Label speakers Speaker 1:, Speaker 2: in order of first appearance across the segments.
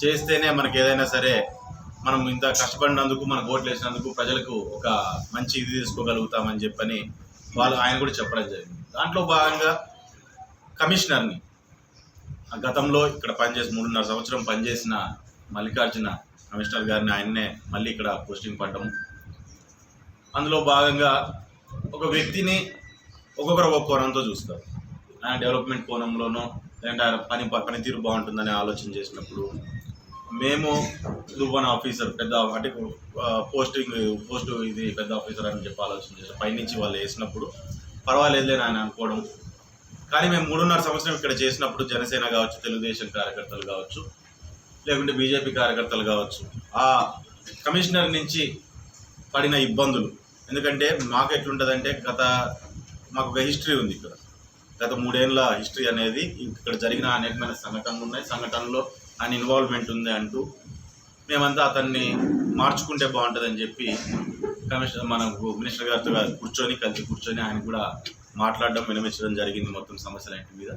Speaker 1: చేస్తేనే మనకి ఏదైనా సరే మనం ఇంత కష్టపడినందుకు మనకు ఓట్లు వేసినందుకు ప్రజలకు ఒక మంచి ఇది తీసుకోగలుగుతామని చెప్పని వాళ్ళు ఆయన కూడా చెప్పడం జరిగింది. దాంట్లో భాగంగా కమిషనర్ని ఆ గతంలో ఇక్కడ పనిచేసి మూడున్నర సంవత్సరం పనిచేసిన మల్లికార్జున కమిషనర్ గారిని ఆయన్నే మళ్ళీ ఇక్కడ పోస్టింగ్ పడ్డము అందులో భాగంగా ఒక వ్యక్తిని ఒక్కొక్కరు ఒక్కొక్క కోణంతో చూస్తారు. ఆయన డెవలప్మెంట్ కోణంలోనో లేదంటే ఆయన పని పనితీరు బాగుంటుందని ఆలోచన చేసినప్పుడు మేము దువ్వన్ ఆఫీసర్ పెద్ద అంటే పోస్టింగ్ పోస్ట్ ఇది పెద్ద ఆఫీసర్ అని చెప్పి ఆలోచన చేశారు. పైనుంచి వాళ్ళు వేసినప్పుడు పర్వాలేదులే ఆయన అనుకోవడం. కానీ మేము మూడున్నర సంవత్సరం ఇక్కడ చేసినప్పుడు జనసేన కావచ్చు తెలుగుదేశం కార్యకర్తలు కావచ్చు లేకుంటే బీజేపీ కార్యకర్తలు కావచ్చు ఆ కమిషనర్ నుంచి పడిన ఇబ్బందులు. ఎందుకంటే మాకు ఎట్లుంటుందంటే గత మాకు ఒక హిస్టరీ ఉంది ఇక్కడ. గత మూడేళ్ళ హిస్టరీ అనేది ఇక్కడ జరిగిన అనేకమైన సంఘటనలు ఉన్నాయి. సంఘటనలో ఆయన ఇన్వాల్వ్మెంట్ ఉంది అంటూ మేమంతా అతన్ని మార్చుకుంటే బాగుంటుందని చెప్పి కమిషనర్ మనకు మినిస్టర్ గారితో కూర్చొని కలిసి కూర్చొని ఆయన కూడా మాట్లాడడం వినమించడం జరిగింది మొత్తం సమస్యలన్నింటి మీద.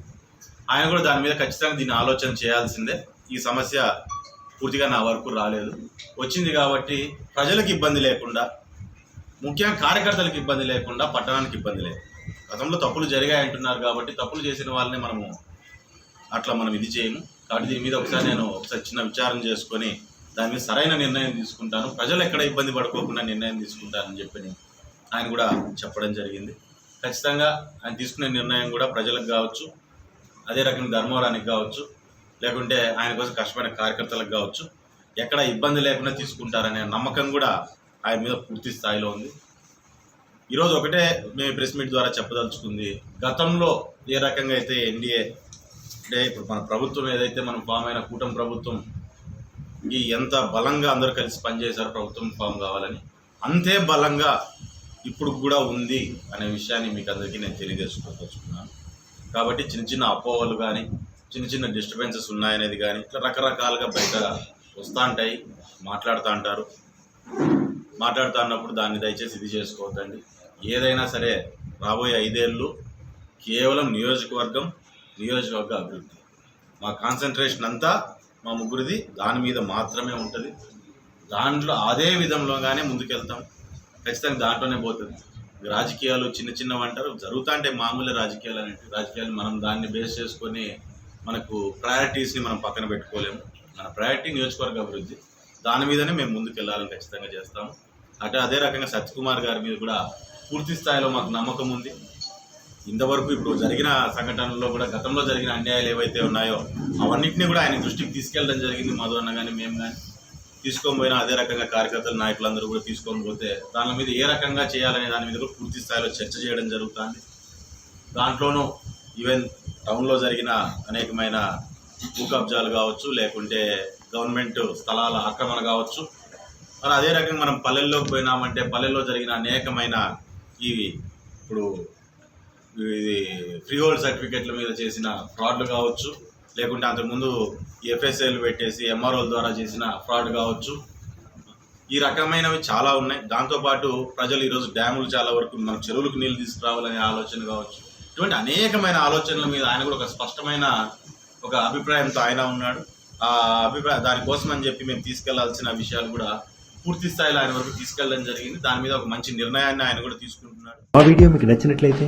Speaker 1: ఆయన కూడా దాని మీద ఖచ్చితంగా దీన్ని ఆలోచన చేయాల్సిందే. ఈ సమస్య పూర్తిగా నా వరకు రాలేదు. వచ్చింది కాబట్టి ప్రజలకు ఇబ్బంది లేకుండా ముఖ్యంగా కార్యకర్తలకు ఇబ్బంది లేకుండా పట్టణానికి ఇబ్బంది లేదు. గతంలో తప్పులు జరిగాయి అంటున్నారు కాబట్టి తప్పులు చేసిన వాళ్ళని మనము అట్లా మనం ఇది చేయము. కాబట్టి దీని మీద ఒకసారి నేను ఒకసారి చిన్న విచారం చేసుకొని దాని మీద సరైన నిర్ణయం తీసుకుంటాను. ప్రజలు ఎక్కడ ఇబ్బంది పడుకోకుండా నిర్ణయం తీసుకుంటానని చెప్పి ఆయన కూడా చెప్పడం జరిగింది. ఖచ్చితంగా ఆయన తీసుకునే నిర్ణయం కూడా ప్రజలకు కావచ్చు అదే రకంగా ధర్మవరానికి కావచ్చు లేకుంటే ఆయన కోసం కష్టపడిన కార్యకర్తలకు కావచ్చు ఎక్కడ ఇబ్బంది లేకుండా తీసుకుంటారనే నమ్మకం కూడా ఆయన మీద పూర్తి స్థాయిలో ఉంది. ఈరోజు ఒకటే మేము ప్రెస్ మీట్ ద్వారా చెప్పదలుచుకుంది గతంలో ఏ రకంగా అయితే ఎన్డీఏ అంటే ఇప్పుడు మన ప్రభుత్వం ఏదైతే మనం ఫామ్ అయిన కూటమి ప్రభుత్వం ఈ ఎంత బలంగా అందరూ కలిసి పనిచేశారు ప్రభుత్వం ఫామ్ కావాలని అంతే బలంగా ఇప్పుడు కూడా ఉంది అనే విషయాన్ని మీకు అందరికీ నేను తెలియజేసుకోవచ్చుకున్నాను కాబట్టి చిన్న చిన్న అపోహలు కానీ చిన్న చిన్న డిస్టర్బెన్సెస్ ఉన్నాయనేది కానీ ఇట్లా రకరకాలుగా బయట వస్తూ ఉంటాయి మాట్లాడుతూ అంటారు మాట్లాడుతూ ఉన్నప్పుడు దాన్ని దయచేసి ఇది చేసుకోవద్దండి. ఏదైనా సరే రాబోయే ఐదేళ్ళు కేవలం నియోజకవర్గం నియోజకవర్గ అభివృద్ధి. మా కాన్సన్ట్రేషన్ అంతా మా ముగ్గురిది దాని మీద మాత్రమే ఉంటుంది. దాంట్లో అదే విధంలోగానే ముందుకెళ్తాం. ఖచ్చితంగా దాంట్లోనే పోతుంది. రాజకీయాలు చిన్న చిన్నవి అంటారు. జరుగుతా అంటే మామూలు రాజకీయాలు అనేవి రాజకీయాలు మనం దాన్ని బేస్ చేసుకొని మనకు ప్రయారిటీస్ని మనం పక్కన పెట్టుకోలేము. మన ప్రయారిటీ నియోజకవర్గ అభివృద్ధి. దాని మీదనే మేము ముందుకెళ్ళాలని ఖచ్చితంగా చేస్తాము. అంటే అదే రకంగా సత్యకుమార్ గారి మీద కూడా పూర్తి స్థాయిలో మాకు నమ్మకం ఉంది. ఇంతవరకు ఇప్పుడు జరిగిన సంఘటనల్లో కూడా గతంలో జరిగిన అన్యాయాలు ఏవైతే ఉన్నాయో అవన్నింటినీ కూడా ఆయన దృష్టికి తీసుకెళ్ళడం జరిగింది మధు అన్న కానీ మేము కానీ తీసుకొని పోయినా అదే రకంగా కార్యకర్తలు నాయకులందరూ కూడా తీసుకొని పోతే దాని మీద ఏ రకంగా చేయాలనే దాని మీద కూడా పూర్తి స్థాయిలో చర్చ చేయడం జరుగుతుంది. దాంట్లోనూ ఈవెన్ టౌన్లో జరిగిన అనేకమైన భూ కబ్జాలు కావచ్చు లేకుంటే గవర్నమెంట్ స్థలాల ఆక్రమణ కావచ్చు. మరి అదే రకంగా మనం పల్లెల్లోకి పోయినామంటే పల్లెల్లో జరిగిన అనేకమైన ఈ ఇప్పుడు ఇది ఫ్రీ హోల్డ్ సర్టిఫికెట్ల మీద చేసిన ఫ్రాడ్లు కావచ్చు లేకుంటే అంతకుముందు ఎఫ్ఎస్ఏలు పెట్టేసి ఎంఆర్ఓల ద్వారా చేసిన ఫ్రాడ్ కావచ్చు. ఈ రకమైనవి చాలా ఉన్నాయి. దాంతోపాటు ప్రజలు ఈరోజు డ్యాములు చాలా వరకు మన చెరువులకు నీళ్ళు తీసుకురావాలనే ఆలోచన కావచ్చు. ఇటువంటి అనేకమైన ఆలోచనల మీద ఆయన కూడా ఒక స్పష్టమైన ఒక అభిప్రాయంతో ఆయన ఉన్నాడు. ఆ అభిప్రాయం దానికోసం అని చెప్పి మేము తీసుకెళ్ళాల్సిన విషయాలు కూడా పూర్తి స్థాయిలో ఆయన వరకు తీసుకెళ్ళడం జరిగింది. దాని మీద ఒక మంచి నిర్ణయాన్ని ఆయన కూడా తీసుకుంటున్నాడు.
Speaker 2: ఆ వీడియో మీకు నచ్చినట్లయితే